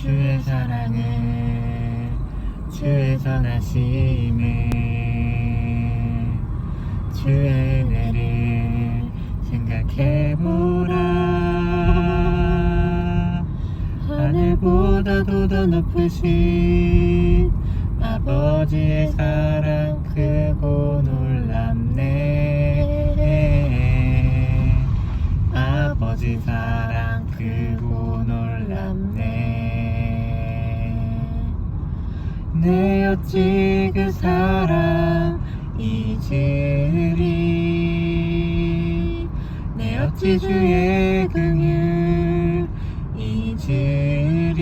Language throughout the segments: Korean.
주의 사랑을 주의 선하심을 주의 은혜를 생각해보라. 하늘보다도 더 높으신 아버지의 사랑 크고 놀랍네. 아버지 사랑 크고 내 어찌 그 사랑 잊으리. 내 어찌 주의 긍휼 잊으리.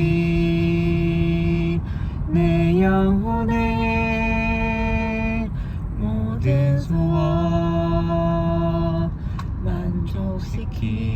내 영혼의 모든 소원 만족시킨